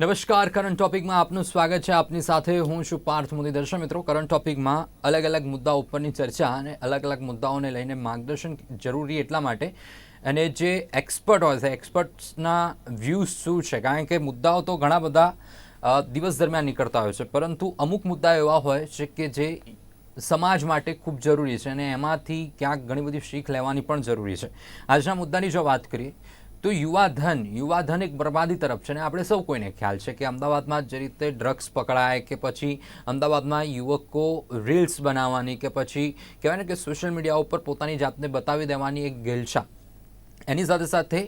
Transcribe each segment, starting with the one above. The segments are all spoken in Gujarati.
નમસ્કાર કરંટ ટોપિકમાં આપનું સ્વાગત છે. આપની સાથે હું છું પાર્થ મોદી દર્શન મિત્રો કરંટ ટોપિકમાં અલગ અલગ મુદ્દા ઉપરની ચર્ચા અને અલગ અલગ મુદ્દાઓને લઈને માર્ગદર્શન જરૂરી એટલા માટે. અને જે એક્સપર્ટ હોય છે એક્સપર્ટ્સના વ્યૂઝ શું છે? કારણ કે મુદ્દાઓ તો ઘણા બધા દિવસ દરમિયાન નીકળતા હોય છે. પરંતુ અમુક મુદ્દા એવા હોય છે કે જે સમાજ માટે ખૂબ જરૂરી છે અને એમાંથી ક્યાંક ઘણી બધી શીખ લેવાની પણ જરૂરી છે. આજના મુદ્દાની જો વાત કરીએ તો યુવા ધન યુવા ધન એક બરબાદી તરફ છે ને આપણે સૌ કોઈને ખ્યાલ છે કે અમદાવાદમાં જે રીતે ડ્રગ્સ પકડાય કે પછી અમદાવાદમાં યુવકો રીલ્સ બનાવવાની કે પછી કહેવાય ને કે સોશિયલ મીડિયા ઉપર પોતાની જાતને બતાવી દેવાની એક ગેલછા. એની સાથે સાથે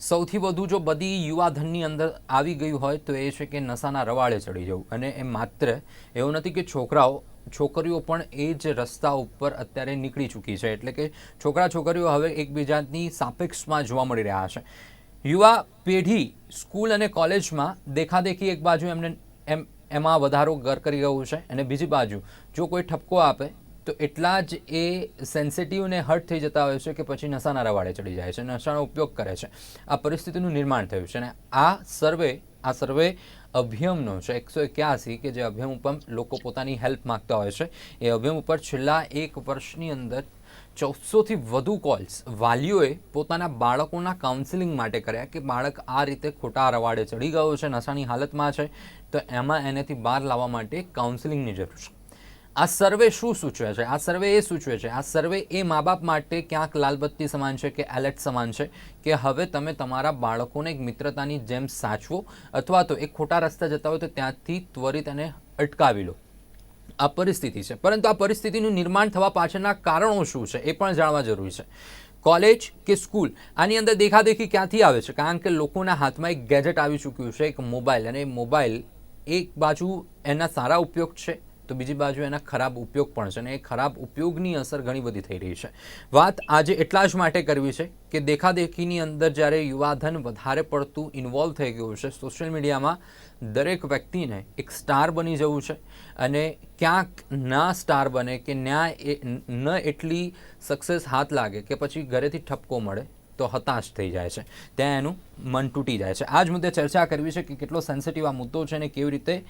સૌથી વધુ જો બધી યુવાધનની અંદર આવી ગયું હોય તો એ છે કે નશાના રવાડે ચડી જવું. અને એ માત્ર એવું નથી કે છોકરાઓ છોકરીઓ પણ એ જ રસ્તા ઉપર અત્યારે નીકળી ચૂકી છે. એટલે કે છોકરા છોકરીઓ હવે એકબીજાની સાપેક્ષમાં જોવા મળી રહ્યા છે. યુવા પેઢી સ્કૂલ અને કોલેજમાં દેખાદેખી એક બાજુ એમને એમ, એમાં વધારો ઘર કરી રહ્યું છે અને બીજી બાજુ જો કોઈ ઠપકો આપે તો એટલા જ એ સેન્સિટિવ ને હર્ટ થઈ જતા હોય છે કે પછી નશાના રવાડે ચડી જાય છે, નશાનો ઉપયોગ કરે છે. આ પરિસ્થિતિનું નિર્માણ થયું છે અને આ સર્વે આ સર્વે અભિયમનો છે. એકસો એક્યાસી કે જે અભિયમ ઉપર લોકો પોતાની હેલ્પ માગતા હોય છે. એ અભિયમ ઉપર છેલ્લા એક વર્ષની અંદર ચૌદસોથી વધુ કોલ્સ વાલીઓએ પોતાના બાળકોના કાઉન્સિલિંગ માટે કર્યા કે બાળક આ રીતે ખોટા રવાડે ચડી ગયો છે, નશાની હાલતમાં છે. તો એમાં એનેથી બહાર લાવવા માટે કાઉન્સિલિંગની જરૂર છે. આ સર્વે શું સૂચવે છે? આ સર્વે એ સૂચવે છે, આ સર્વે એ મા બાપ માટે ક્યાંક લાલબત્તી સમાન છે કે એલર્ટ સમાન છે કે હવે તમે તમારા બાળકોને એક મિત્રતાની જેમ સાચવો અથવા તો એક ખોટા રસ્તા જતા હોય તો ત્યાંથી ત્વરિત એને અટકાવી લો. આ પરિસ્થિતિ છે. પરંતુ આ પરિસ્થિતિનું નિર્માણ થવા પાછળના કારણો શું છે એ પણ જાણવા જરૂરી છે. કોલેજ કે સ્કૂલ આની અંદર દેખાદેખી ક્યાંથી આવે છે? કારણ કે લોકોના હાથમાં એક ગેજેટ આવી ચૂક્યું છે, એક મોબાઈલ અને મોબાઈલ એક બાજુ એના સારા ઉપયોગ છે તો બીજી બાજુ એના ખરાબ ઉપયોગ પણ છે અને એ ખરાબ ઉપયોગની અસર ઘણી બધી થઈ રહી છે. વાત આજે એટલા જ માટે કરવી છે કે દેખાદેખીની અંદર જ્યારે યુવાધન વધારે પડતું ઇન્વોલ્વ થઈ ગયું છે સોશિયલ મીડિયામાં દરેક વ્યક્તિને એક સ્ટાર બની જવું છે અને ક્યાંક ના સ્ટાર બને કે ન્યા એ ન એટલી સક્સેસ હાથ લાગે કે પછી ઘરેથી ઠપકો મળે તો હતાશ થઈ જાય છે. ત્યાં એનું મન તૂટી જાય છે. આ જ મુદ્દે ચર્ચા કરવી છે કે કેટલો સેન્સિટિવ આ મુદ્દો છે અને કેવી રીતે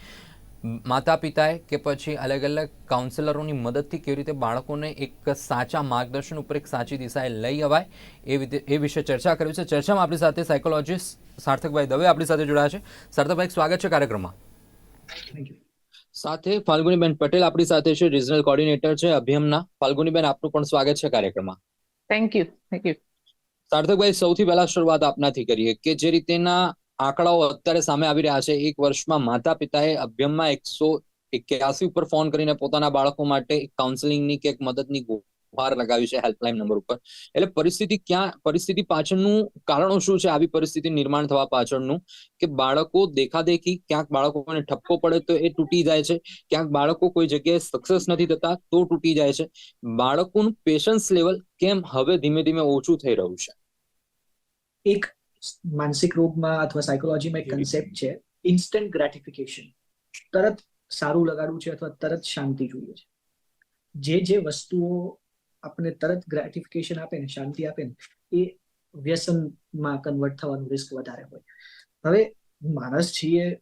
માતા પિતાએ કે પછી અલગ અલગ કાઉન્સેલરોની મદદથી કેવી રીતે બાળકોને એક સાચા માર્ગદર્શન ઉપર એક સાચી દિશાએ લઈ અવાય એ રીતે એ વિશે ચર્ચા કરવી છે. ચર્ચામાં આપણી સાથે સાયકોલોજીસ્ટ સાર્થકભાઈ દવે આપણી સાથે જોડાયા છે. સાર્થકભાઈ સ્વાગત છે કાર્યક્રમમાં. થેન્ક યુ સાથે ફાલ્ગુનીબેન પટેલ આપણી સાથે છે રિજનલ કોર્ડિનેટર છે અભિયમના. ફાલ્ગુનીબેન આપનું પણ સ્વાગત છે કાર્યક્રમમાં. થેન્ક યુ થેન્ક યુ સાર્થકભાઈ સૌથી પહેલા શરૂઆત આપનાથી કરીએ કે જે રીતેના આંકડાઓ અત્યારે સામે આવી રહ્યા છે. એક વર્ષમાં માતા પિતાએ અભ્યમમાં એકસો એક્યાસી ઉપર ફોન કરીને પોતાના બાળકો માટે કાઉન્સેલિંગની કે મદદની ગુહાર લગાવી છે હેલ્પલાઇન નંબર ઉપર. એટલે પરિસ્થિતિ ક્યાં, પરિસ્થિતિ પાછળનું કારણો શું છે? આવી પરિસ્થિતિ નિર્માણ થવા પાછળનું કે બાળકો દેખાદેખી, ક્યાંક બાળકોને ઠપકો પડે તો એ તૂટી જાય છે. ક્યાંક બાળકો કોઈ જગ્યાએ સક્સેસ નથી થતા તો તૂટી જાય છે. બાળકોનું પેશન્સ લેવલ કેમ હવે ધીમે ધીમે ઓછું થઈ રહ્યું છે? એક માનસિક રોગમાં અથવા સાયકોલોજીમાં એક કન્સેપ્ટ છે ઇન્સ્ટન્ટ ગ્રેટિફિકેશન તરત સારું લગાડવું છે અથવા તરત શાંતિ જોઈએ છે. જે જે વસ્તુઓ આપણે તરત ગ્રેટિફિકેશન આપે ને શાંતિ આપે ને એ વ્યસનમાં કન્વર્ટ થવાનું રિસ્ક વધારે હોય. હવે માણસ છીએ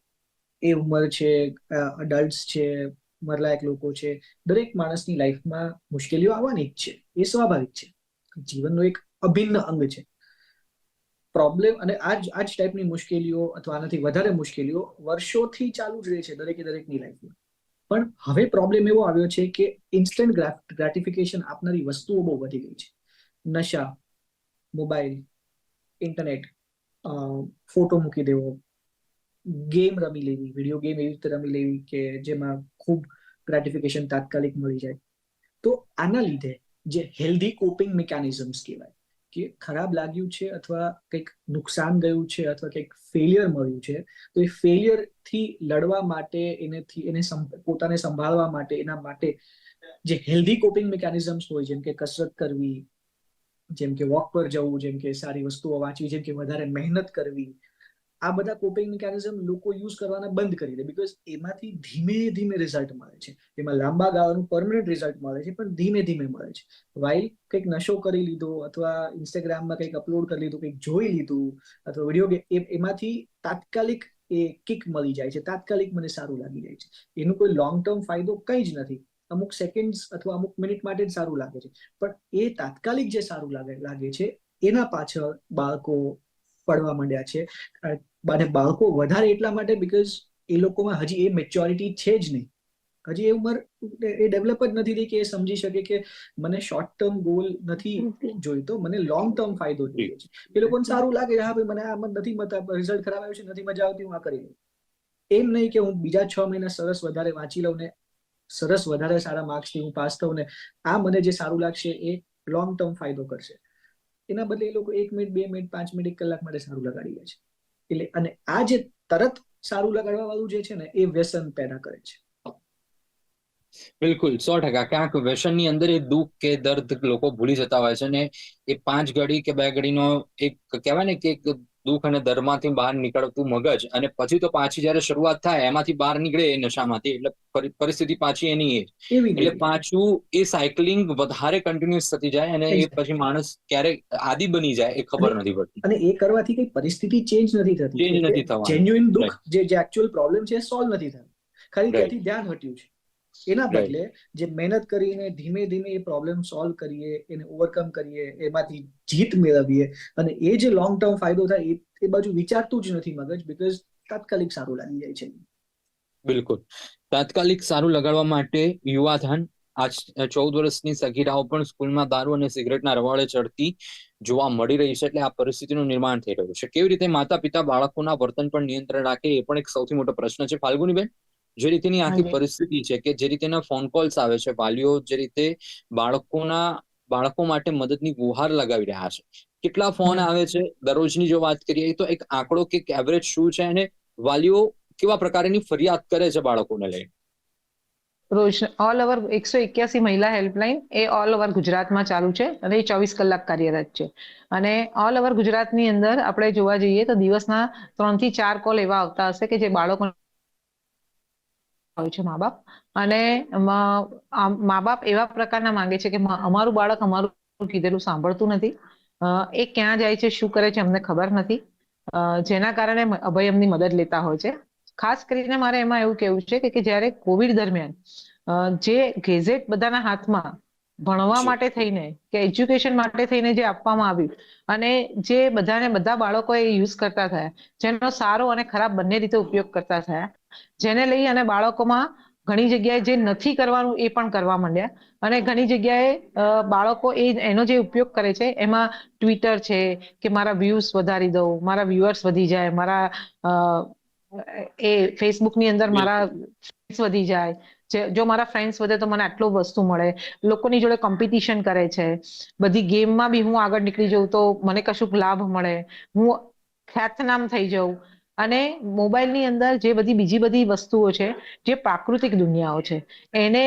એ ઉંમર છે અડલ્ટ છે ઉંમરલાયક લોકો છે દરેક માણસની લાઈફમાં મુશ્કેલીઓ આવવાની જ છે. એ સ્વાભાવિક છે. જીવનનો એક અભિન્ન અંગ છે. પ્રોબ્લેમ અને આ જ આ જ ટાઈપની મુશ્કેલીઓ અથવા આનાથી વધારે મુશ્કેલીઓ વર્ષોથી ચાલુ જ રહે છે દરેકે દરેકની લાઈફમાં પણ હવે પ્રોબ્લેમ એવો આવ્યો છે કે ઇન્સ્ટન્ટ ગ્રેટિફિકેશન આપનારી વસ્તુઓ બહુ વધી ગઈ છે. નશા મોબાઈલ ઇન્ટરનેટ ફોટો મૂકી દેવો ગેમ રમી લેવી વીડિયો ગેમ એવી રીતે રમી લેવી કે જેમાં ખૂબ ગ્રેટિફિકેશન તાત્કાલિક મળી જાય. તો આના લીધે જે હેલ્ધી કોપિંગ મિકેનિઝમ્સ કહેવાય કે ખરાબ લાગ્યું છે અથવા કંઈક નુકસાન ગયું છે અથવા કંઈક ફેલિયર મળ્યું છે, તો એ ફેલિયરથી લડવા માટે, એનેથી, એને પોતાને સંભાળવા માટે, એના માટે જે હેલ્ધી કોપિંગ મિકેનિઝમ્સ હોય, જેમ કે કસરત કરવી, જેમ કે વોક પર જવું, જેમ કે સારી વસ્તુઓ વાંચવી, જેમ કે વધારે મહેનત કરવી આ બધા કોપિંગ મિકેનિઝમ લોકો યુઝ કરવાના બંધ કરી દે બીકોઝ એમાંથી ધીમે ધીમે રિઝલ્ટ મળે છે. એમાં લાંબા ગાળાનું પરમનન્ટ રિઝલ્ટ મળે છે, પણ ધીમે ધીમે મળે છે. વાઇલ કંઈક નશો કરી લીધો અથવા ઇન્સ્ટાગ્રામમાં કંઈક અપલોડ કરી લીધું, કંઈક જોઈ લીધું અથવા વીડિયો એમાંથી તાત્કાલિક એ કિક મળી જાય છે. તાત્કાલિક મને સારું લાગી જાય છે. એનું કોઈ લોંગ ટર્મ ફાયદો કંઈ જ નથી. અમુક સેકન્ડ્સ અથવા અમુક મિનિટ માટે જ સારું લાગે છે. પણ એ તાત્કાલિક જે સારું લાગે લાગે છે, એના પાછળ બાળકો પડવા માંડ્યા છે. અને બાળકો વધારે એટલા માટે બીકોઝ એ લોકોમાં હજી એ મેચ્યોરિટી છે જ નહીં. હજી એ ઉંમર એ ડેવલપ જ નથી થઈ કે એ સમજી શકે કે મને શોર્ટ ટર્મ ગોલ નથી. જોઈતો મને લોંગ ટર્મ ફાયદો જોઈએ છે. એ લોકોને સારું લાગે હા ભાઈ મને આમાં નથી મતા રિઝલ્ટ ખરાબ આવ્યું છે નથી મજા આવતી હું આ કરી લઉં. એમ નહીં કે હું બીજા છ મહિના સરસ વધારે વાંચી લઉં ને સરસ વધારે સારા માર્ક્સથી હું પાસ થઉં ને આ મને જે સારું લાગશે એ લોંગ ટર્મ ફાયદો કરશે. એના બદલે એ લોકો એક મિનિટ બે મિનિટ પાંચ મિનિટ એક કલાક માટે સારું લગાડી લે છે. એટલે અને આ જે તરત સારું લગાડવા વાળું જે છે ને, એ વ્યસન પેદા કરે છે. બિલકુલ, સો ટકા. ક્યાંક વ્યસનની અંદર એ દુઃખ કે દર્દ લોકો ભૂલી જતા હોય છે ને, એ પાંચ ઘડી કે બે ઘડીનો એક કહેવાય ને કે એક દુઃખ અને દરમાંથી બહાર નીકળતું મગજ અને પછી તો પાછી જયારે શરૂઆત થાય એમાંથી બહાર નીકળે એ નશામાંથી. એટલે પરિસ્થિતિ પાછી એની એ. એટલે પાછું એ સાયકલિંગ વધારે કન્ટિન્યુઅસ થતી જાય અને એ પછી માણસ ક્યારેક આદિ બની જાય એ ખબર નથી પડતી. અને એ કરવાથી કઈ પરિસ્થિતિ ચેન્જ નથી થતી. ચેન્જ નથી થવાની. જેન્યુઇન દુઃખ જે જે એક્ચ્યુઅલ પ્રોબ્લેમ છે સોલ્વ નથી થતો. ખાલી ત્યાંથી ધ્યાન હટ્યું છે. એના બદલે જે મહેનત કરીને ધીમે ધીમે એ પ્રોબ્લેમ સોલ્વ કરીએ એને ઓવરકમ કરીએ એમાંથી જીત મેળવીએ અને એ જે લોંગ ટર્મ ફાયદો થાય એ એ બાજુ વિચારતું જ નથી મગજ બીકોઝ તાત્કાલિક સારું લાગી જાય છે. બિલકુલ. તાત્કાલિક સારું લગાડવા માટે યુવાધન આજ ચૌદ વર્ષની સગીરાઓ પણ સ્કૂલમાં દારૂ અને સિગરેટના રવાડે ચડતી જોવા મળી રહી છે એટલે આ પરિસ્થિતિનું નિર્માણ થઈ રહ્યું છે. કેવી રીતે માતા પિતા બાળકોના વર્તન પર નિયંત્રણ રાખે એ પણ એક સૌથી મોટો પ્રશ્ન છે. ફાલ્ગુનીબેન? જે રીતેની આખી પરિસ્થિતિ છે કે જે રીતેના ફોન કોલ્સ આવે છે વાલીઓ જે રીતે બાળકોના બાળકો માટે મદદની ગુહાર લગાવી રહ્યા છે. કેટલા ફોન આવે છે? દરરોજની જો વાત કરીએ તો એક આંકડો કે એવરેજ શું છે અને વાલીઓ કેવા પ્રકારની ફરિયાદ કરે છે બાળકોને લઈને રોજ ઓલ ઓવર એકસો એક્યાસી મહિલા હેલ્પલાઇન એ ઓલ ઓવર ગુજરાતમાં ચાલુ છે અને એ ચોવીસ કલાક કાર્યરત છે. અને ઓલ ઓવર ગુજરાતની અંદર આપણે જોવા જઈએ તો દિવસના ત્રણથી ચાર કોલ એવા આવતા હશે કે જે બાળકો હોય છે મા બાપ. અને મા બાપ એવા પ્રકારના માંગે છે કે અમારું બાળક અમારું કીધેલું સાંભળતું નથી. એ ક્યાં જાય છે, શું કરે છે, અમને ખબર નથી. જેના કારણે અભય એમની મદદ લેતા હોય છે. ખાસ કરીને મારે એમાં એવું કેવું છે કે જ્યારે કોવિડ દરમિયાન જે ગેઝેટ બધાના હાથમાં ભણવા માટે થઈને, કે એજ્યુકેશન માટે થઈને જે આપવામાં આવ્યું, અને જે બધાને, બધા બાળકો એ યુઝ કરતા થયા, જેનો સારો અને ખરાબ બંને રીતે ઉપયોગ કરતા થયા જેને લઈ અને બાળકોમાં ઘણી જગ્યાએ જે નથી કરવાનું એ પણ કરવા માંડ્યા. અને ઘણી જગ્યાએ બાળકો એ એનો જે ઉપયોગ કરે છે એમાં ટ્વિટર છે કે મારા વ્યૂઝ વધારી દઉં મારા વ્યુઅર્સ વધી જાય મારા એ ફેસબુકની અંદર મારા વધી જાય. જો મારા ફ્રેન્ડ્સ વધે તો મને આટલું વસ્તુ મળે. લોકોની જોડે કોમ્પિટિશન કરે છે. બધી ગેમમાં બી હું આગળ નીકળી જઉં તો મને કશુંક લાભ મળે. હું ખ્યાતનામ થઈ જાઉં. અને મોબાઈલની અંદર જે બધી બીજી બધી વસ્તુઓ છે, જે પ્રાકૃતિક દુનિયાઓ છે, એને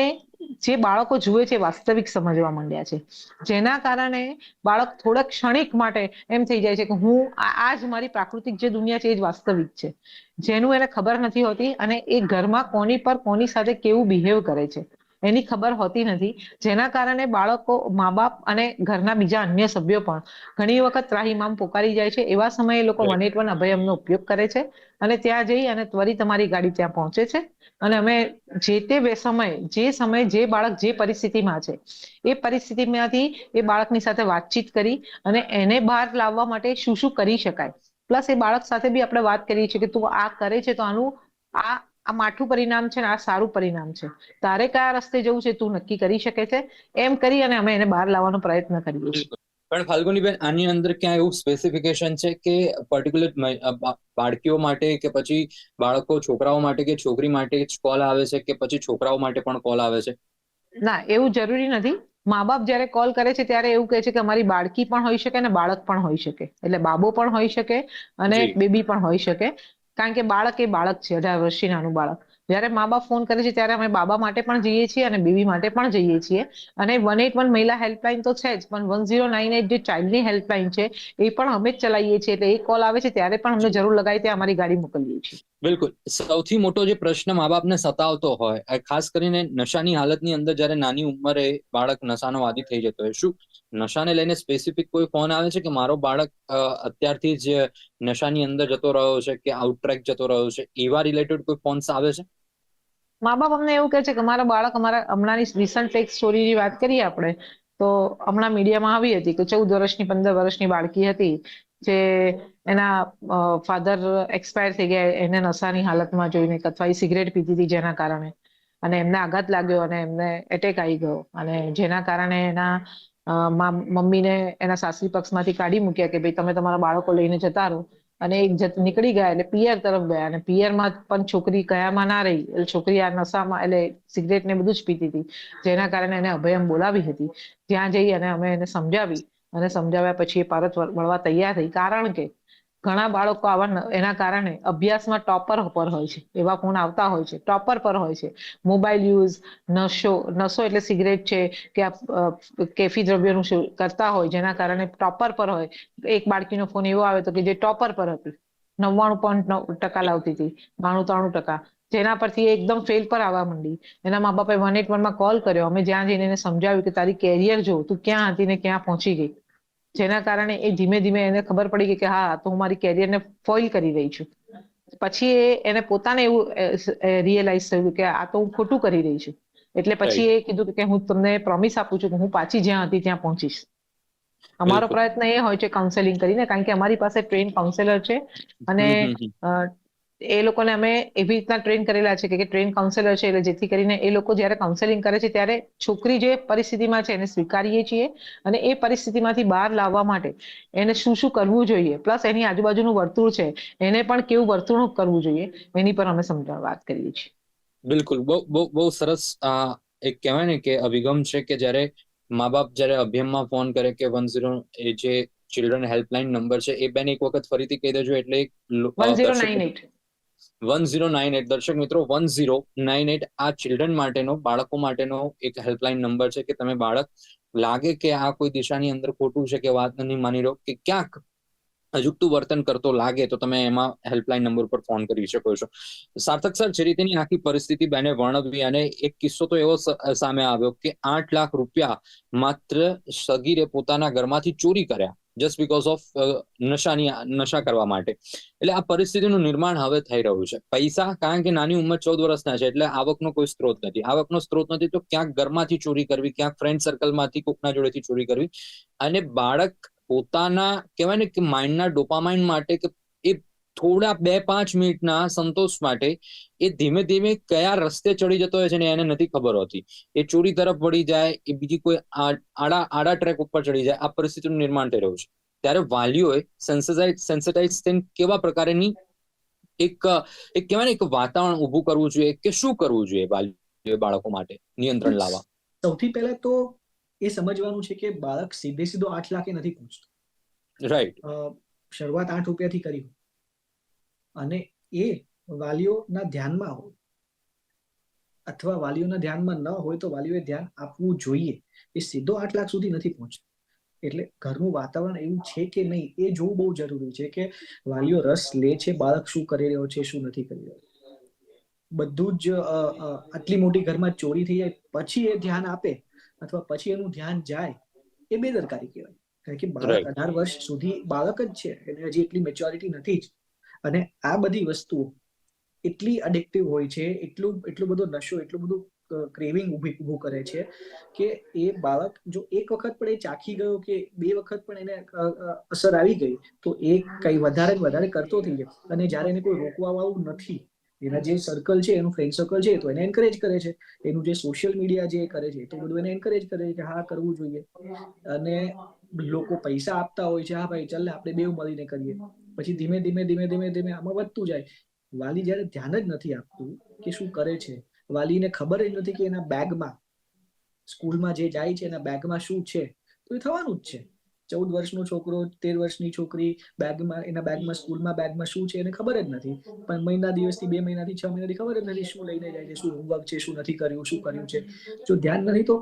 જે બાળકો જુએ છે વાસ્તવિક સમજવા માંડ્યા છે. જેના કારણે બાળક થોડા ક્ષણિક માટે એમ થઈ જાય છે કે હું આ જ મારી પ્રાકૃતિક જે દુનિયા છે એ જ વાસ્તવિક છે. જેનું એને ખબર નથી હોતી અને એ ઘરમાં કોની પર કોની સાથે કેવું બિહેવ કરે છે. એની ખબર હોતી નથી. જેના કારણે બાળકો મા બાપ અને ઘરના બીજા અન્ય સભ્યો પણ ઘણી વખત ત્રાહીમામ પોકારી જાય છે. એવા સમયે લોકો વન એટ વન અભયમનો ઉપયોગ કરે છે અને ત્યાં જઈ અને ત્વરિત અમારી ગાડી ત્યાં પહોંચે છે. અને અમે જે તે બે સમય જે સમય જે બાળક જે પરિસ્થિતિમાં છે એ પરિસ્થિતિમાંથી એ બાળકની સાથે વાતચીત કરી અને એને બહાર લાવવા માટે શું શું કરી શકાય. પ્લસ એ બાળક સાથે બી આપણે વાત કરીએ છીએ કે તું આ કરે છે તો આનું આ આ માઠું પરિણામ છે ને આ સારું પરિણામ છે. તારે કયા રસ્તે જવું છે તું નક્કી કરી શકે છે? એમ કરી અને અમે એને બહાર લાવવાનો પ્રયત્ન કરીએ છીએ. પણ ફાલ્ગુનીબેન આની અંદર ક્યાં એવું સ્પેસિફિકેશન છે કે પર્ટિક્યુલર બાળકીઓ માટે કે પછી બાળકો છોકરાઓ માટે કે છોકરી માટે જ કોલ આવે છે કે પછી છોકરાઓ માટે પણ કોલ આવે છે? ના એવું જરૂરી નથી. મા બાપ જ્યારે કોલ કરે છે ત્યારે એવું કહે છે કે અમારી બાળકી પણ હોઈ શકે અને બાળક પણ હોઈ શકે. એટલે બાબો પણ હોઈ શકે અને બેબી પણ હોઈ શકે. કારણ કે બાળક એ બાળક છે, અઢાર વર્ષથી નાનું બાળક. જ્યારે મા બાપ ફોન કરે છે, ત્યારે અમે બાબા માટે પણ જઈએ છીએ અને બેબી માટે પણ જઈએ છીએ. અને વન એટ વન મહિલા હેલ્પલાઇન તો છે જ, પણ વન ઝીરો નાઇન એટ જે ચાઇલ્ડની હેલ્પલાઇન છે, એ પણ અમે જ ચલાવીએ છીએ. એટલે એ કોલ આવે છે, ત્યારે પણ અમને જરૂર લગાવી ત્યાં અમારી ગાડી મોકલીએ છીએ. બિલકુલ. સૌથી મોટો જે પ્રશ્ન મા બાપને સતાવતો હોય ખાસ કરીને નશાની હાલતની અંદર જ્યારે નાની ઉંમરે બાળક નશાનો વાદી થઈ જતો હોય. શું? નશાને લઈને સ્પેસિફિક કોઈ ફોન આવે છે કે મારો બાળક અત્યારથી જ નશાની અંદર જતો રહ્યો છે કે આઉટટ્રેક જતો રહ્યો છે, એવા રિલેટેડ કોઈ ફોન્સ આવે છે? મા બાપ અમને એવું કહે છે કે અમારા બાળક અમારા હમણાંની રિસન્ટ એક સ્ટોરીની વાત કરીએ આપણે, તો હમણાં મીડિયામાં આવી હતી કે ચૌદ વર્ષની, પંદર વર્ષની બાળકી હતી, જે એના ફાધર એક્સપાયર થઈ ગયા, એને નશાની હાલતમાં જોઈને અથવા એ સિગરેટ પીતી હતી જેના કારણે. અને એમને આઘાત લાગ્યો અને એમને એટેક આવી ગયો. અને જેના કારણે એના અ, મમ્મીને એના સાસરી પક્ષમાંથી કાઢી મૂક્યા કે ભાઈ તમે તમારા બાળકો લઈને જતા રહો. અને એક જત નીકળી ગયા એટલે પિયર તરફ ગયા અને પિયરમાં પણ છોકરી કયામાં ના રહી એટલે છોકરી આ નશામાં એટલે સિગરેટ ને બધું જ પીતી હતી. જેના કારણે એને અભયમ બોલાવી હતી. ત્યાં જઈ અને અમે એને સમજાવી. અને સમજાવ્યા પછી એ પરત વળ- વળવા તૈયાર થઈ. કારણ કે ઘણા બાળકો આવા એના કારણે અભ્યાસમાં ટોપર પર હોય છે, એવા ફોન આવતા હોય છે, ટોપર પર હોય છે. મોબાઈલ યુઝ, નશો નશો એટલે સિગરેટ છે કે કેફી દ્રવ્યનું કરતા હોય, જેના કારણે ટોપર પર હોય. એક બાળકીનો ફોન એવો આવે તો કે જે ટોપર પર હતી. નવ્વાણું પોઈન્ટ નવ ટકા લાવતી હતી, બાણું ત્રાણું ટકા. જેના પરથી એકદમ ફેલ પર આવવા માંડી. એના મા બાપે વન એટમાં કોલ કર્યો. અમે જ્યાં જઈને એને સમજાવ્યું કે તારી કેરિયર જો તું ક્યાં હતી ને ક્યાં પહોંચી ગઈ? જેના કારણે એ ધીમે ધીમે એને ખબર પડી ગઈ કે હા તો હું મારી કેરિયરને ફોઇલ કરી રહી છું. પછી એ એને પોતાને એવું રિયલાઇઝ થયું કે આ તો હું ખોટું કરી રહી છું. એટલે પછી એ કીધું કે હું તમને પ્રોમિસ આપું છું કે હું પાછી જ્યાં હતી ત્યાં પહોંચીશ. અમારો પ્રયત્ન એ હોય છે કાઉન્સેલિંગ કરીને કારણ કે અમારી પાસે ટ્રેન કાઉન્સેલર છે. અને એ લોકોને અમે એવી રીતના ટ્રેન કરેલા છે કે ટ્રેન કાઉન્સેલર છે એટલે જેથી કરીને એ લોકો જ્યારે કાઉન્સેલિંગ કરે છે ત્યારે છોકરી જે પરિસ્થિતિમાં છે એને સ્વીકારીએ છીએ અને એ પરિસ્થિતિમાંથી બહાર લાવવા માટે એને શું શું કરવું જોઈએ? પ્લસ એની આજુબાજુનું વર્તુળ છે એને પણ કેવું વર્તણૂક કરવું જોઈએ? એની પર અમે સમજણ વાત કરીએ છીએ. બિલકુલ. બહુ બહુ બહુ સરસ આ એક કહેવાય ને કે અભિગમ છે કે જ્યારે મા બાપ જ્યારે અભિયમમાં ફોન કરે કે વન ઝીરો જે ચિલ્ડ્રન હેલ્પલાઇન નંબર છે એ બેન એક વખત ફરીથી કહી દેજો એટલે one zero nine eight. One zero nine eight દર્શક મિત્રો વન ઝીરો નાઇન એટ આ ચિલ્ડ્રન માટેનો, બાળકો માટેનો એક હેલ્પલાઇન નંબર છે કે તમે બાળક લાગે કે આ કોઈ દિશાની અંદર ખોટું છે કે વાત નહીં માની લો કે ક્યાંક અજુકતું વર્તન કરતો લાગે તો તમે એમાં હેલ્પલાઇન નંબર પર ફોન કરી શકો છો. સાર્થક સર, જે રીતેની આખી પરિસ્થિતિ બેને વર્ણવી અને એક કિસ્સો તો એવો સામે આવ્યો કે આઠ લાખ રૂપિયા માત્ર સગીરે પોતાના ઘરમાંથી ચોરી કર્યા. જસ્ટ બીકોઝ ઓફ નશાની, નશા કરવા માટે. એટલે આ પરિસ્થિતિનું નિર્માણ હવે થઈ રહ્યું છે. પૈસા, કારણ કે નાની ઉંમર ચૌદ વર્ષના છે, એટલે આવકનો કોઈ સ્ત્રોત નથી. આવકનો સ્ત્રોત નથી તો ક્યાંક ઘરમાંથી ચોરી કરવી, ક્યાંક ફ્રેન્ડ સર્કલમાંથી કોકના જોડેથી ચોરી કરવી. અને બાળક પોતાના, કહેવાય ને કે માઇન્ડના ડોપામાઇન માટે કે થોડા બે પાંચ મિનિટના સંતોષ માટે એ ધીમે ધીમે કયા રસ્તે ચડી જતો હોય છે ને એને નથી ખબર હોતી. એ ચોરી તરફ વળી જાય એ બીજી કોઈ આડા આડા ટ્રેક ઉપર ચડી જાય આ પરિસ્થિતિનું નિર્માણ થઈ રહ્યું છે. ત્યારે વાલીઓએ સેન્સેટાઇઝ સેન્સેટાઇઝ થઈને કેવા પ્રકારની એક એક કહેવાય ને એક વાતાવરણ ઊભું કરવું જોઈએ કે શું કરવું જોઈએ વાલીઓએ બાળકો માટે નિયંત્રણ લાવવા? સૌથી પહેલા તો એ સમજવાનું છે કે બાળક સીધે સીધો આઠ લાખે નથી પહોંચતો. રાઈટ શરૂઆત આઠ રૂપિયાથી કરી અને એ વાલીઓના ધ્યાનમાં હોય. અથવા વાલીઓના ધ્યાનમાં ન હોય તો વાલીઓએ ધ્યાન આપવું જોઈએ. એ સીધો આઠ લાખ સુધી નથી પહોંચતો એટલે ઘરનું વાતાવરણ એવું છે કે નહીં એ જોવું બહુ જરૂરી છે કે વાલીઓ રસ લે છે બાળક શું કરી રહ્યો છે શું નથી કરી રહ્યો. બધું જ આટલી મોટી ઘરમાં ચોરી થઈ જાય પછી એ ધ્યાન આપે અથવા પછી એનું ધ્યાન જાય એ બેદરકારી કહેવાય. કારણ કે બાળક અઢાર વર્ષ સુધી બાળક જ છે. એને હજી એટલી મેચ્યોરિટી નથી જ. અને આ બધી વસ્તુઓ એટલી અડિક્ટિવ હોય છે, એટલું એટલું બધો નશો, એટલું બધું ક્રેવિંગ ઊભું કરે છે કે એ બાળક જો એક વખત પણ એ ચાખી ગયો કે બે વખત પણ એને અસર આવી ગઈ, તો એ કઈ વધારે ને વધારે કરતો થઈ જાય અને જ્યારે એને કોઈ રોકવા વાળું નથી, એના જે સર્કલ છે, એનું ફ્રેન્ડ સર્કલ છે તો એને એન્કરેજ કરે છે. એનું જે સોશિયલ મીડિયા જે કરે છે તો બધું એને એન્કરેજ કરે છે કે હા, કરવું જોઈએ. અને લોકો પૈસા આપતા હોય છે, હા, ભાઈ, ચાલ, આપણે બેવ મળીને કરીએ. પછી ધીમે ધીમે ધીમે ધીમે ધીમે આમાં વધતું જાય. વાલી જ્યારે ધ્યાન જ નથી આપતું કે શું કરે છે, વાલીને ખબર જ નથી કે એના બેગમાં, સ્કૂલમાં જે જાય છે એના બેગમાં શું છે, તો એ થવાનું જ છે. ચૌદ વર્ષનો છોકરો, તેર વર્ષની છોકરી, બેગમાં, એના બેગમાં, સ્કૂલમાં બેગમાં શું છે એને ખબર જ નથી. પણ મહિના દિવસથી બે મહિનાથી છ મહિનાથી ખબર જ નથી શું લઈને જાય છે, શું હોમવર્ક છે, શું નથી કર્યું, શું કર્યું છે. જો ધ્યાન નથી તો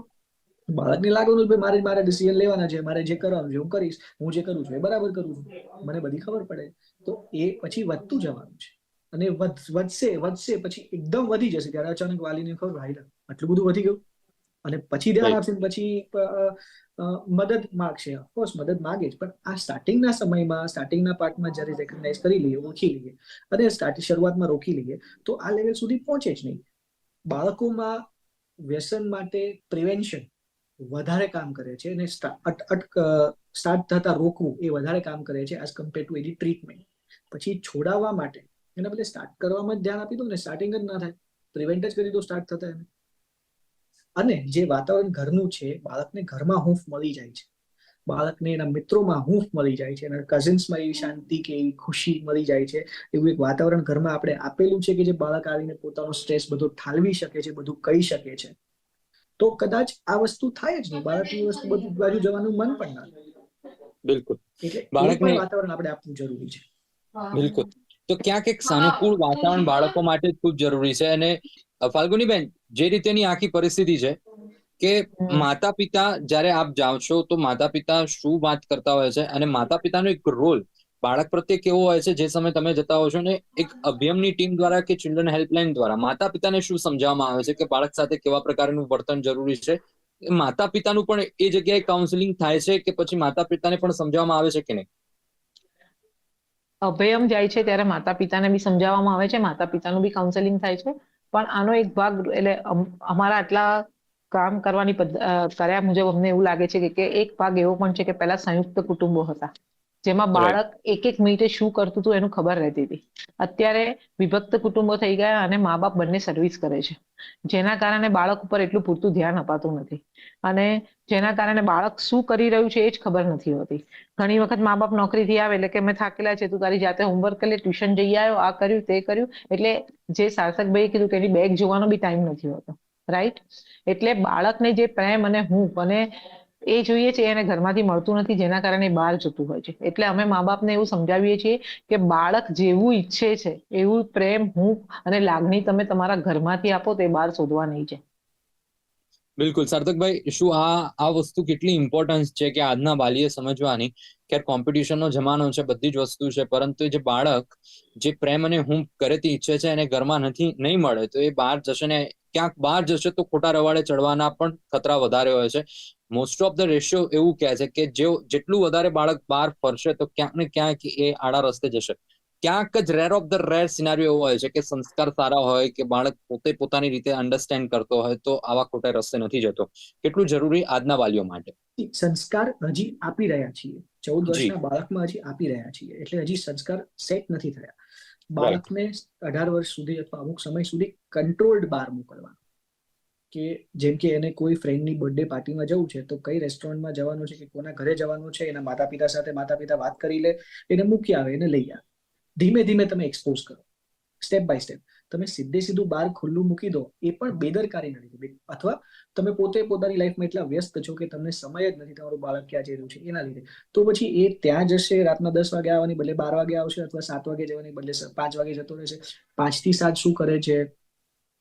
બાળકને લાગવાનું ભાઈ મારે મારે ડિસિઝન લેવાના છે મારે જે કરવાનું છે હું કરીશ હું જે કરું છું એ બરાબર કરું છું. મને બધી ખબર પડે. તો એ પછી વધતું જવાનું છે. અને વધ- વધશે વધશે પછી એકદમ વધી જશે. ત્યારે અચાનક વાલીને ખબર ભાઈ આટલું બધું વધી ગયું? અને પછી ધ્યાન આપશે પછી મદદ માગશે. ઓફકોર્સ મદદ માગે જ. પણ આ સ્ટાર્ટિંગના સમયમાં સ્ટાર્ટિંગના પાર્ટમાં જ્યારે રેકગ્નાઇઝ કરી લઈએ ઓળખી લઈએ અને સ્ટાર્ટ શરૂઆતમાં રોકી લઈએ તો આ લેવલ સુધી પહોંચે જ નહીં. બાળકોમાં વ્યસન માટે પ્રિવેન્શન વધારે કામ કરે છે અને સ્ટાર્ટ થતા રોકવું એ વધારે કામ કરે છે as compare to any treatment પછી છોડાવવા માટે એના બદલે સ્ટાર્ટ કરવામાં જ ધ્યાન આપી દો ને સ્ટાર્ટિંગ જ ના થાય. પ્રિવેન્ટ જ કરી દો સ્ટાર્ટ થતા એને. અને જે વાતાવરણ ઘરનું છે, બાળકને ઘરમાં હૂંફ મળી જાય છે. બાળકને એના મિત્રોમાં હૂંફ મળી જાય છે, એના કઝિન્સમાં એવી શાંતિ કે એવી ખુશી મળી જાય છે. એવું એક વાતાવરણ ઘરમાં આપણે આપેલું છે કે જે બાળક આવીને પોતાનો સ્ટ્રેસ બધો ઠાલવી શકે છે, બધું કહી શકે છે. તો કદાચ આ વસ્તુ થાય જ નહીં. બાળકની વસ્તુ બધું બાજુ જવાનું મન પણ ના બિલકુલ. બાળકને- વાતાવરણ આપણે આપવું જરૂરી છે. બિલકુલ. તો ક્યાંક એક સાનુકૂળ વાતાવરણ બાળકો માટે જ ખૂબ જરૂરી છે. અને ફાલ્ગુની ફાલ્ગુનીબેન જે રીતેની આખી પરિસ્થિતિ છે કે. માતા પિતા જ્યારે આપ જાઓ છો તો માતા પિતા શું વાત કરતા હોય છે? અને માતા પિતાનો એક રોલ બાળક પ્રત્યે કેવો હોય છે જે સમય તમે જતા હો છો ને એક અભિયમની ટીમ દ્વારા કે ચિલ્ડ્રન હેલ્પલાઇન દ્વારા માતા પિતાને શું સમજાવવામાં આવે છે કે બાળક સાથે કેવા પ્રકારનું વર્તન જરૂરી છે? માતા પિતાનું પણ એ જગ્યાએ કાઉન્સેલિંગ થાય છે કે પછી માતા પિતાને પણ સમજાવવામાં આવે છે કે નહીં? અભયમ જાય છે ત્યારે માતા પિતાને બી સમજાવવામાં આવે છે માતા પિતાનું બી કાઉન્સેલિંગ થાય છે. પણ આનો એક ભાગ એટલે અમારા આટલા કામ કરવાની કર્યા મુજબ અમને એવું લાગે છે કે એક ભાગ એવો પણ છે કે પહેલા સંયુક્ત કુટુંબો હતા. જેમાં બાળક એક એક મિનિટે શું કરતું હતું એનું ખબર રહેતી હતી. અત્યારે વિભક્ત કુટુંબો થઈ ગયા અને મા બાપ બંને સર્વિસ કરે છે. જેના કારણે બાળક ઉપર એટલું પૂરતું ધ્યાન અપાતું નથી. અને જેના કારણે બાળક શું કરી રહ્યું છે એ જ ખબર નથી હોતી. ઘણી વખત મા બાપ નોકરીથી આવે એટલે કે અમે થાકેલા છે તું તારી જાતે હોમવર્ક કરી ટ્યુશન જઈ આવ્યો આ કર્યું તે કર્યું. એટલે જે સાર્થકભાઈ કીધું કે એની બેગ જોવાનો બી ટાઈમ નથી હોતો. રાઈટ એટલે બાળકને જે પ્રેમ અને હું અને એ જોઈએ છે એને ઘરમાંથી મળતું નથી, જેના કારણે બહાર જતું હોય છે. એટલે અમે મા બાપને એવું સમજાવીએ છીએ કે બાળક જેવું ઈચ્છે છે, એવું પ્રેમ, હૂંફ અને લાગણી તમે તમારા ઘરમાંથી આપો તો બહાર શોધવા નહીં છે. બિલકુલ. સાર્થકભાઈ, શું આ આ વસ્તુ કેટલી ઇમ્પોર્ટન્સ છે કે આજના બાલીએ સમજવાની કે કોમ્પિટિશનનો જમાનો છે, બધી જ વસ્તુ છે, પરંતુ જે બાળક જે પ્રેમ અને હું ઘરેથી ઈચ્છે છે, એને ઘરમાં નથી, નહીં મળે, તો એ બહાર જશે ને ક્યાંક બહાર જશે તો ખોટા રવાડે ચડવાના પણ ખતરા વધારે હોય છે. મોસ્ટ ઓફ ધ રેશિયો એવું કહે છે કે જે જેટલું વધારે બાળક બહાર ફરશે તો ક્યાંક ને ક્યાંક એ આડા રસ્તે જશે. ક્યાંક જ rare of the rare scenario એવો હોય છે કે સંસ્કાર સારા હોય કે બાળક પોતે પોતાની રીતે અન્ડરસ્ટેન્ડ કરતો હોય તો આવા ખોટા રસ્તે નથી જતો. કેટલું જરૂરી આજના વાલીઓ માટે. સંસ્કાર હજી આપી રહ્યા છીએ. ચૌદ વર્ષના બાળકમાં હજી આપી રહ્યા છીએ. એટલે હજી સંસ્કાર સેટ નથી થયા. બાળકને અઢાર વર્ષ સુધી અથવા અમુક સમય સુધી કંટ્રોલ્ડ બહાર મોકલવાનું. કે જેમ કે એને કોઈ ફ્રેન્ડની બર્થડે પાર્ટીમાં જવું છે તો કઈ રેસ્ટોરન્ટમાં જવાનું છે કે કોના ઘરે જવાનું છે એના માતા પિતા સાથે માતા પિતા વાત કરી લે એને મૂકી આવે એને લઈ આવે. ધીમે ધીમે તમે એક્સપોઝ કરો. સ્ટેપ બાય સ્ટેપ તમે સીધે સીધું બહાર ખુલ્લું મૂકી દો એ પણ બેદરકારી નથી અથવા તમે પોતે પોતાની લાઈફમાં એટલા વ્યસ્ત છો કે તમને સમય જ નથી તમારું બાળક ક્યાં જઈ રહ્યું છે એના લીધે. તો પછી એ ત્યાં જશે રાતના દસ વાગે આવવાની બદલે બાર વાગે આવશે અથવા સાત વાગે જવાની બદલે પાંચ વાગે જતો રહેશે. પાંચથી સાત શું કરે છે?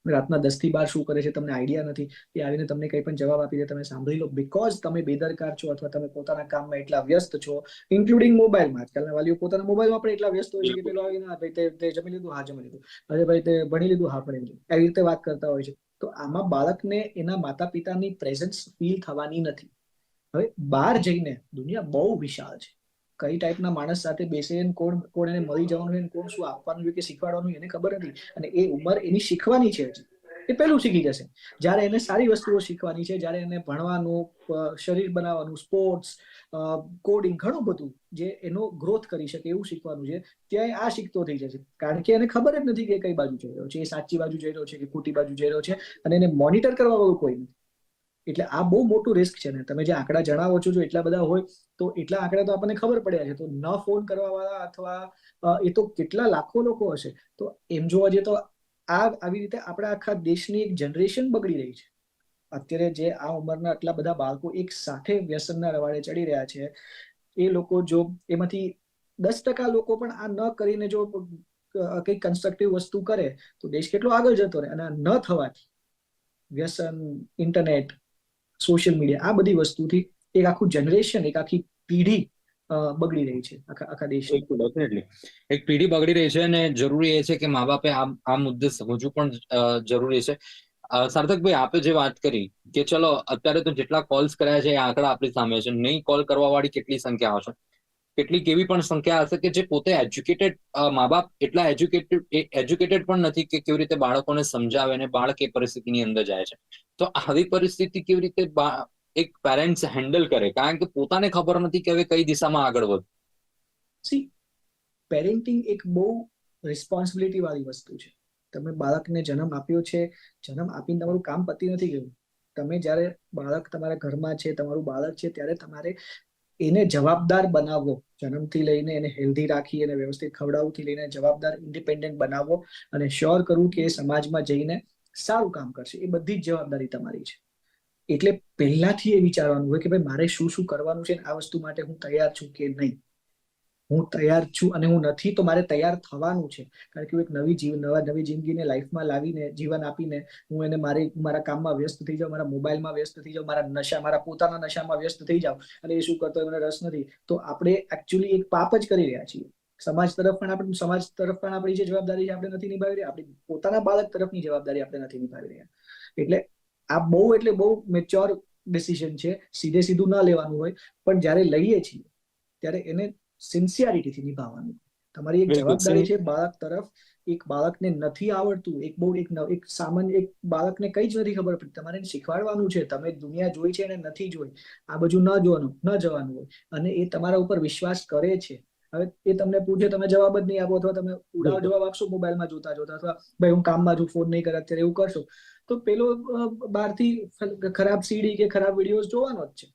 રાતના દસથી બાર શું કરે છે તમને આઈડિયા નથી એ આવીને તમને કંઈ પણ જવાબ આપી દે તમે સાંભળી લો. બિકોઝ તમે બેદરકાર છો અથવા તમે પોતાના કામમાં એટલા વ્યસ્ત છો ઇન્ક્લુડિંગ મોબાઈલમાં. આજકાલના વાલીઓ પોતાના મોબાઈલમાં પણ એટલા વ્યસ્ત હોય છે કે પેલો આવીને "હા ભાઈ તે જમી લીધું હા જમી લીધું. અરે ભાઈ તે ભણી લીધું હા ભણી લીધું. એવી રીતે વાત કરતા હોય છે. તો આમાં બાળકને એના માતા પિતાની પ્રેઝન્સ ફીલ થવાની નથી. હવે બહાર જઈને દુનિયા બહુ વિશાળ છે. કઈ ટાઈપના માણસ સાથે બેસે કોણ કોણ એને મળી જવાનું હોય કોણ શું આપવાનું હોય કે શીખવાડવાનું એને ખબર નથી. અને એ ઉંમર એની શીખવાની છે હજી. એ પહેલું શીખી જશે. જ્યારે એને સારી વસ્તુઓ શીખવાની છે, જ્યારે એને ભણવાનું શરીર બનાવવાનું સ્પોર્ટ્સ કોડિંગ ઘણું બધું જે એનો ગ્રોથ કરી શકે એવું શીખવાનું છે ત્યાં આ શીખતો થઈ જશે. કારણ કે એને ખબર જ નથી કે કઈ બાજુ જઈ રહ્યો છે, એ સાચી બાજુ જઈ રહ્યો છે કે ખોટી બાજુ જઈ રહ્યો છે અને એને મોનિટર કરવા વાળું કોઈ નથી. એટલે આ બહુ મોટું રિસ્ક છે ને. તમે જે આંકડા જણાવો છો જો એટલા બધા હોય, તો એટલા આંકડા તો આપણને ખબર પડ્યા છે. તો ન ફોન કરવા વાળા અથવા એ તો કેટલા લાખો લોકો હશે. તો એમ જોવા જઈએ તો આ આવી રીતે આપણા આખા દેશની એક જનરેશન બગડી રહી છે. અત્યારે જે આ ઉંમરના આટલા બધા બાળકો એક સાથે વ્યસનના રવાડે ચડી રહ્યા છે, એ લોકો જો એમાંથી દસ ટકા લોકો પણ આ ન કરીને જો કઈ કન્સ્ટ્રક્ટિવ વસ્તુ કરે, તો દેશ કેટલો આગળ જતો રહે. અને આ ન થવાથી વ્યસન ઇન્ટરનેટ સોશિયલ મીડિયા આ બધી વસ્તુથી એક આખું જનરેશન એક આખી પેઢી બગડી રહી છે, આખા આખા દેશ એક પેઢી બગડી રહી છે અને જરૂરી એ છે કે મા બાપે આ આ મુદ્દે સમજવું પણ જરૂરી છે. સાર્થકભાઈ, આપે જે વાત કરી કે ચલો, અત્યારે તો જેટલા કોલ્સ કર્યા છે, એ આંકડા આપણી સામે છે. નહીં કોલ કરવા વાળી કેટલી સંખ્યા હશે? કેટલીક એવી પણ સંખ્યા હશે કે જે પોતે એજ્યુકેટેડ મા બાપ એટલા એજ્યુકેટેડ એજ્યુકેટેડ પણ નથી કે કેવી રીતે બાળકોને સમજાવે અને બાળક એ પરિસ્થિતિની અંદર જાય છે. તો આવી પરિસ્થિતિ કેવી રીતે એક પેરેન્ટ્સ હેન્ડલ કરે? કારણ કે પોતાને ખબર નથી કે હવે કઈ દિશામાં આગળ વધવું સી પેરેન્ટિંગ એક બહુ રિસ્પોન્સિબિલિટી વાળી વસ્તુ છે. તમે બાળકને જન્મ આપ્યો છે, જન્મ આપીને તમારું કામ પતી નથી ગયું. તમે જ્યારે બાળક તમારા ઘરમાં છે, તમારું બાળક છે, ત્યારે તમારે એને જવાબદાર બનાવવો જન્મથી લઈને એને હેલ્ધી રાખી અને વ્યવસ્થિત ખવડાવવાથી લઈને જવાબદાર ઇન્ડિપેન્ડન્ટ બનાવવો અને શ્યોર કરવું કે એ સમાજમાં જઈને સારું કામ કરશે. એ બધી જ જવાબદારી તમારી છે. એટલે પહેલાથી એ વિચારવાનું હોય કે ભાઈ મારે શું શું કરવાનું છે આ વસ્તુ માટે હું તૈયાર છું કે નહીં. હું તૈયાર છું અને હું નથી, તો મારે તૈયાર થવાનું છે. કારણ કે હું એક નવી જીવ, નવા, નવી જિંદગીને લાઈફમાં લાવીને, જીવન આપીને હું એને મારી મારા કામમાં વ્યસ્ત થઈ જાઉં, મારા મોબાઈલમાં વ્યસ્ત થઈ જાઉં, મારા નશા, મારા પોતાના નશામાં વ્યસ્ત થઈ જાઉં અને એ શું કરતો મને રસ નથી. તો આપણે એકચ્યુઅલી એક પાપ જ કરી રહ્યા છીએ. સમાજ તરફ પણ આપણે, સમાજ તરફ પણ આપણી જે જવાબદારી છે આપણે નથી નિભાવી રહ્યા, આપણી પોતાના બાળક તરફની જવાબદારી આપણે નથી નિભાવી રહ્યા. એટલે આ બહુ એટલે બહુ મેચ્યોર ડિસિઝન છે. સીધે સીધું ન લેવાનું હોય. પણ જ્યારે લઈએ છીએ, ત્યારે એને સિન્સિયરિટીથી નિભાવવાનું. તમારી એક જવાબદારી છે બાળક તરફ એક બાળકને નથી આવડતું એક બહુ એક એક સામાન્ય એક બાળકને કઈ જ નથી ખબર પડતી. તમારે શીખવાડવાનું છે. તમે દુનિયા જોઈ છે અને નથી જોઈ. આ બધું ન જોવાનું ન જવાનું હોય. અને એ તમારા ઉપર વિશ્વાસ કરે છે. હવે એ તમને પૂછે તમે જવાબ જ નહીં આપો અથવા તમે ઉડાવ જવાબ આપશો મોબાઈલમાં જોતા જોતા અથવા ભાઈ હું કામમાં છું ફોન નહીં કરે અત્યારે એવું કરશો. તો પેલો બહારથી ખરાબ સીડી કે ખરાબ વિડીયોઝ જોવાનો જ છે.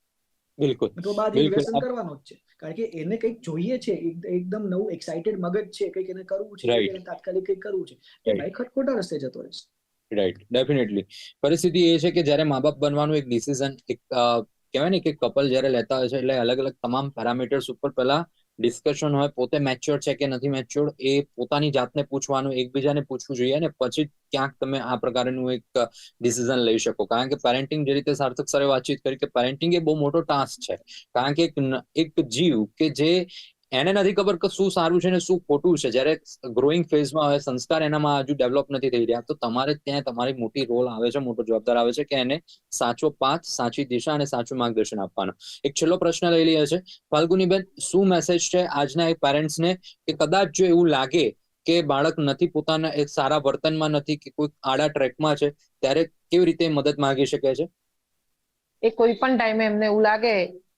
બિલકુલ. તો બાદ બિલકુલ. કરવાનો જ છે. કારણ કે એને કંઈક જોઈએ છે એકદમ નવું એક્સાઇટેડ મગજ છે કંઈક એને કરવું છે એને તાત્કાલિક કંઈક કરવું છે એ ભાઈ ખોટા રસ્તે જતો રહેશે. રાઈટ ડેફિનેટલી પરિસ્થિતિ એ છે કે જ્યારે મા બાપ બનવાનું એક ડિસિઝન એક કહેવાય ને કે કપલ જ્યારે લેતા હોય છે એટલે અલગ અલગ તમામ પેરામીટર્સ ઉપર પહેલા ડિસ્કશન હોય પોતે મેચ્યોર છે કે નથી મેચ્યોર એ પોતાની જાતને પૂછવાનું, એકબીજાને પૂછવું જોઈએ અને પછી ક્યાંક તમે આ પ્રકારનું એક ડિસિઝન લઈ શકો. કારણ કે પેરેન્ટિંગ જે રીતે સાર્થક સરે વાતચીત કરી કે પેરેન્ટિંગ એ બહુ મોટો ટાસ્ક છે. કારણ કે એક જીવ કે જે એને નથી ખબર કે શું સારું છે ને શું ખોટું છે. જ્યારે ગ્રોઈંગ ફેઝમાં હવે સંસ્કાર એનામાં હજુ ડેવલપ નથી થઈ રહ્યા, તો તમારે ત્યાં તમારી મોટી રોલ આવે છે, મોટો જવાબદાર આવે છે કે એને સાચો પાથ, સાચી દિશા અને સાચું માર્ગદર્શન આપવાનો. એક છેલ્લો પ્રશ્ન લઈ લઈએ છે. ફાલ્ગુનીબેન, શું મેસેજ છે આજના એ પેરેન્ટ્સને કે કદાચ જો એવું લાગે કે બાળક નથી પોતાના એક સારા વર્તનમાં નથી કે કોઈ આડા ટ્રેકમાં છે, ત્યારે કેવી રીતે મદદ માંગી શકે છે? એ કોઈ પણ ટાઈમે એમને એવું લાગે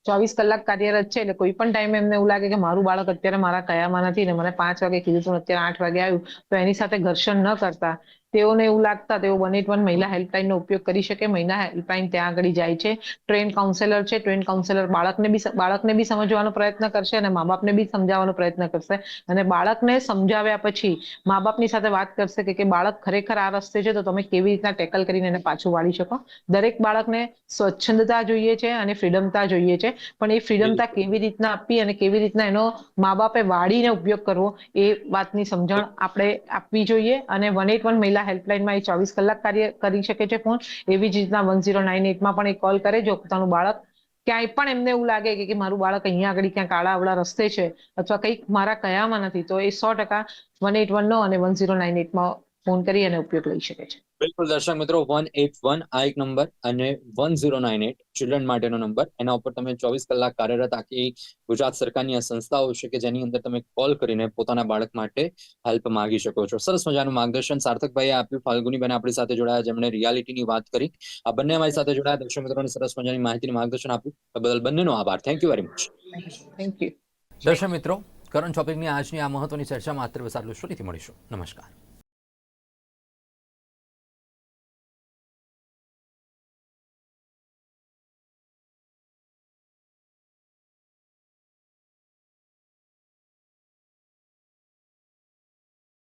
ચોવીસ કલાક કાર્યરત છે એટલે કોઈ પણ ટાઈમે એમને એવું લાગે કે મારું બાળક અત્યારે મારા કયામાં નથી ને મને પાંચ વાગે કીધું હતું અત્યારે આઠ વાગે આવ્યું, તો એની સાથે ઘર્ષણ ન કરતા. તેઓને એવું લાગતા તેઓ વન એટ વન મહિલા હેલ્પલાઇનનો ઉપયોગ કરી શકે. મહિલા હેલ્પલાઇન ત્યાં આગળ જાય છે. ટ્રેન કાઉન્સેલર છે. ટ્રેન કાઉન્સેલર બાળકને બી બાળકને બી સમજવાનો પ્રયત્ન કરશે અને મા બાપને બી સમજાવવાનો પ્રયત્ન કરશે. અને બાળકને સમજાવ્યા પછી મા બાપની સાથે વાત કરશે કે કે બાળક ખરેખર આ રસ્તે છે તો તમે કેવી રીતના ટેકલ કરીને એને પાછું વાળી શકો? દરેક બાળકને સ્વચ્છંદતા જોઈએ છે અને ફ્રીડમતા જોઈએ છે. પણ એ ફ્રીડમતા કેવી રીતના આપવી અને કેવી રીતના એનો મા બાપે વાળીને ઉપયોગ કરવો એ વાતની સમજણ આપણે આપવી જોઈએ અને વન એટ વન મહિલા હેલ્પલાઇનમાં એ ચોવીસ કલાક કાર્ય કરી શકે છે ફોન. એવી જ રીતના વન ઝીરો નાઇન એટમાં પણ એ કોલ કરે જો પોતાનું બાળક ક્યાંય પણ એમને એવું લાગે કે મારું બાળક અહીંયા આગળ ક્યાંક આડા અવળા રસ્તે છે અથવા કંઈક મારા કયામાં નથી, તો એ સો ટકા વન એટ વન નો અને વન ઝીરો નાઇન એટમાં ફોન કરી અને ઉપયોગ લઈ શકે છે. બિલકુલ દર્શક મિત્રો વન એટ વન આ એક નંબર અને one zero nine eight children માટેનો નંબર એના ઉપર તમે ચોવીસ કલાક કાર્યરત આખી ગુજરાત સરકારની આ સંસ્થાઓ છે કે જેની અંદર તમે કોલ કરીને પોતાના બાળક માટે હેલ્પ માંગી શકો છો. સરસ મજાનું માર્ગદર્શન સાર્થકભાઈએ આપ્યું. ફાલ્ગુનીબેન આપણી સાથે જોડાયા જેમણે રિયાલિટીની વાત કરી. આ બંને અમારી સાથે જોડાયા. દર્શક મિત્રોને સરસ મજાની માહિતી માર્ગદર્શન આપ્યું. બદલ બંનેનો આભાર. Thank you very much thank you દર્શક મિત્રો કરંટ ટોપિકની આજની આ મહત્વની ચર્ચા માત્ર બસ આટલું ફરીથી મળીશું. નમસ્કાર.